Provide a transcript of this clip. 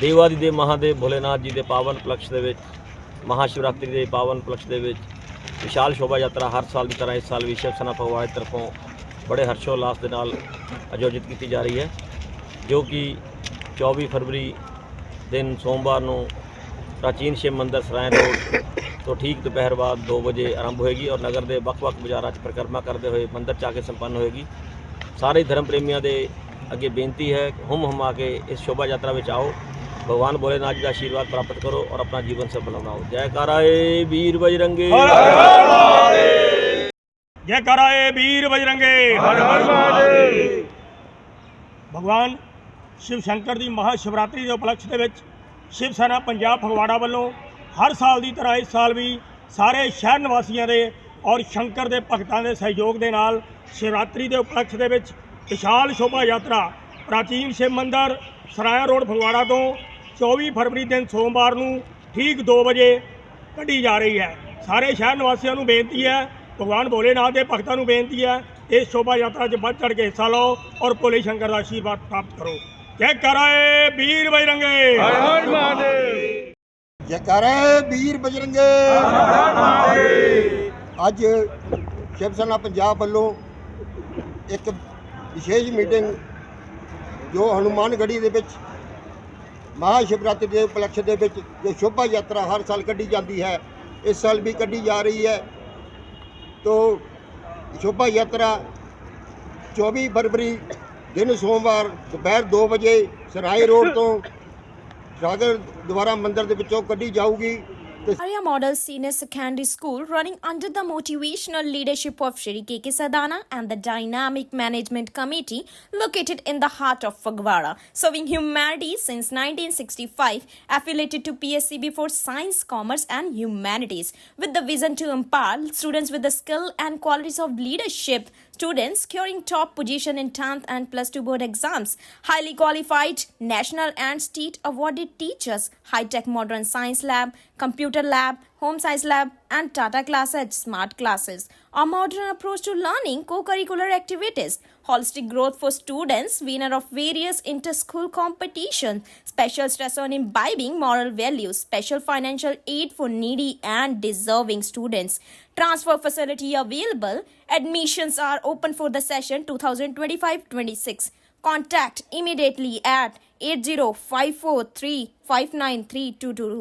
ਦੇਵਾ ਦੀ ਦੇ ਮਹਾਦੇਵ ਭੋਲੇਨਾਥ ਜੀ ਦੇ ਪਾਵਨ ਪਲਕਸ਼ ਦੇ ਵਿੱਚ, ਮਹਾਸ਼ਿਵਰਾਤਰੀ ਦੇ ਪਾਵਨ ਪਲਕਸ਼ ਦੇ ਵਿੱਚ ਵਿਸ਼ਾਲ ਸ਼ੋਭਾ ਯਾਤਰਾ ਹਰ ਸਾਲ ਦੀ ਤਰ੍ਹਾਂ ਇਸ ਸਾਲ ਵੀ ਸ਼ਿਵ ਸੈਨਾ ਫਗਵਾੜੇ ਤਰਫੋਂ ਬੜੇ ਹਰਸ਼ੋਲਾਸ ਦੇ ਨਾਲ ਆਯੋਜਿਤ ਕੀਤੀ ਜਾ ਰਹੀ ਹੈ, ਜੋ ਕਿ 24 ਫਰਵਰੀ ਦਿਨ ਸੋਮਵਾਰ ਨੂੰ ਪ੍ਰਾਚੀਨ ਸ਼ਿਵ ਮੰਦਰ ਸਰਾਇਣ ਰੋਡ ਤੋਂ ਠੀਕ ਦੁਪਹਿਰ ਬਾਅਦ 2 ਵਜੇ ਆਰੰਭ ਹੋਏਗੀ ਔਰ ਨਗਰ ਦੇ ਵੱਖ-ਵੱਖ ਬਾਜ਼ਾਰਾਂ 'ਚ ਪਰਿਕਰਮਾ ਕਰਦੇ ਹੋਏ ਮੰਦਰ 'ਚ ਆ ਕੇ ਸੰਪੰਨ ਹੋਏਗੀ। ਸਾਰੇ ਧਰਮ ਪ੍ਰੇਮੀਆਂ ਦੇ ਅੱਗੇ ਬੇਨਤੀ ਹੈ ਹੁਮ ਹੁਮਾ ਕੇ ਇਸ ਸ਼ੋਭਾ ਯਾਤਰਾ ਵਿੱਚ ਆਓ। ਭਗਵਾਨ ਭੋਲੇਨਾਥ ਜੀ ਦਾ ਆਸ਼ੀਰਵਾਦ ਪ੍ਰਾਪਤ ਕਰੋ ਔਰ ਆਪਣਾ ਜੀਵਨ ਸਫਲ ਬਣਾਓ। ਜੈ ਕਾਰਾਏ ਵੀਰ ਬਜਰੰਗੇ। ਜੈ ਕਰਾਏ ਵੀਰ ਬਜਰੰਗੇ। ਹਰ ਹਰ ਮਹਾਦੇਵ। ਭਗਵਾਨ ਸ਼ਿਵ ਸ਼ੰਕਰ ਦੀ ਮਹਾ ਸ਼ਿਵਰਾਤਰੀ ਦੇ ਉਪਲਕਸ਼ ਦੇ ਵਿੱਚ ਸ਼ਿਵ ਸੈਨਾ ਪੰਜਾਬ ਫਗਵਾੜਾ ਵੱਲੋਂ ਹਰ ਸਾਲ ਦੀ ਤਰ੍ਹਾਂ ਇਸ ਸਾਲ ਵੀ ਸਾਰੇ ਸ਼ਹਿਰ ਨਿਵਾਸੀਆਂ ਦੇ ਔਰ ਸ਼ੰਕਰ ਦੇ ਭਗਤਾਂ ਦੇ ਸਹਿਯੋਗ ਦੇ ਨਾਲ ਸ਼ਿਵਰਾਤਰੀ ਦੇ ਉਪਲਕਸ਼ ਦੇ ਵਿੱਚ ਵਿਸ਼ਾਲ ਸ਼ੋਭਾ ਯਾਤਰਾ ਪ੍ਰਾਚੀਨ ਸ਼ਿਵ ਮੰਦਿਰ ਸਰਾਇਆ ਰੋਡ ਫਗਵਾੜਾ ਤੋਂ 24 ਫਰਵਰੀ ਦਿਨ ਸੋਮਵਾਰ ਨੂੰ ਠੀਕ 2 ਵਜੇ ਕੱਢੀ ਜਾ ਰਹੀ ਹੈ। ਸਾਰੇ ਸ਼ਹਿਰ ਨਿਵਾਸੀਆਂ ਨੂੰ ਬੇਨਤੀ ਹੈ ਭਗਵਾਨ ਭੋਲੇਨਾਥ ਦੇ ਭਗਤਾਂ ਨੂੰ ਬੇਨਤੀ ਹੈ ਇਸ ਸ਼ੋਭਾ ਯਾਤਰਾ 'ਚ ਵੱਧ ਚੜ੍ਹ ਕੇ ਹਿੱਸਾ ਲਓ ਔਰ ਭੋਲੇ ਸ਼ੰਕਰ ਦਾ ਆਸ਼ੀਰਵਾਦ ਪ੍ਰਾਪਤ ਕਰੋ। ਜੈ ਕਰਾਏ ਵੀਰ ਬਜਰੰਗੇ। ਹਰ ਹਰ ਮਹਾਦੇਵ। ਜੈਕਾਰੇ ਵੀਰ ਬਜਰੰਗੇ। ਅੱਜ ਸ਼ਿਵ ਸੈਨਾ ਪੰਜਾਬ ਵੱਲੋਂ ਇੱਕ ਵਿਸ਼ੇਸ਼ ਮੀਟਿੰਗ ਜੋ ਹਨੂਮਾਨਗੜੀ ਦੇ ਵਿੱਚ ਮਹਾ ਸ਼ਿਵਰਾਤਰੀ ਦੇ ਉਪਲਕਸ਼ ਦੇ ਵਿੱਚ ਜੋ ਸ਼ੋਭਾ ਯਾਤਰਾ ਹਰ ਸਾਲ ਕੱਢੀ ਜਾਂਦੀ ਹੈ, ਇਸ ਸਾਲ ਵੀ ਕੱਢੀ ਜਾ ਰਹੀ ਹੈ। ਤੋ ਸ਼ੋਭਾ ਯਾਤਰਾ 24 ਫਰਵਰੀ ਦਿਨ ਸੋਮਵਾਰ ਦੁਪਹਿਰ 2 ਵਜੇ ਸਰਾਏ ਰੋਡ ਤੋਂ ਸਾਗਰ ਦੁਆਰਾ ਮੰਦਿਰ ਦੇ ਵਿੱਚੋਂ ਕੱਢੀ ਜਾਊਗੀ। Arya Model Senior Secondary School running under the motivational leadership of Shri K.K. Sadana and the Dynamic Management Committee located in the heart of Fagwara, serving humanity since 1965, affiliated to PSCB for Science, Commerce and Humanities, with the vision to empower students with the skill and qualities of leadership, students securing top position in 10th and plus 2 board exams, highly qualified national and state awarded teachers, high-tech modern science lab, computer lab, home science lab, and Tata class smart classes. A modern approach to learning co-curricular activities, holistic growth for students, winner of various inter-school competitions, special stress on imbibing moral values, special financial aid for needy and deserving students. Transfer facility available. Admissions are open for the session 2025-26. Contact immediately at 80543 59322.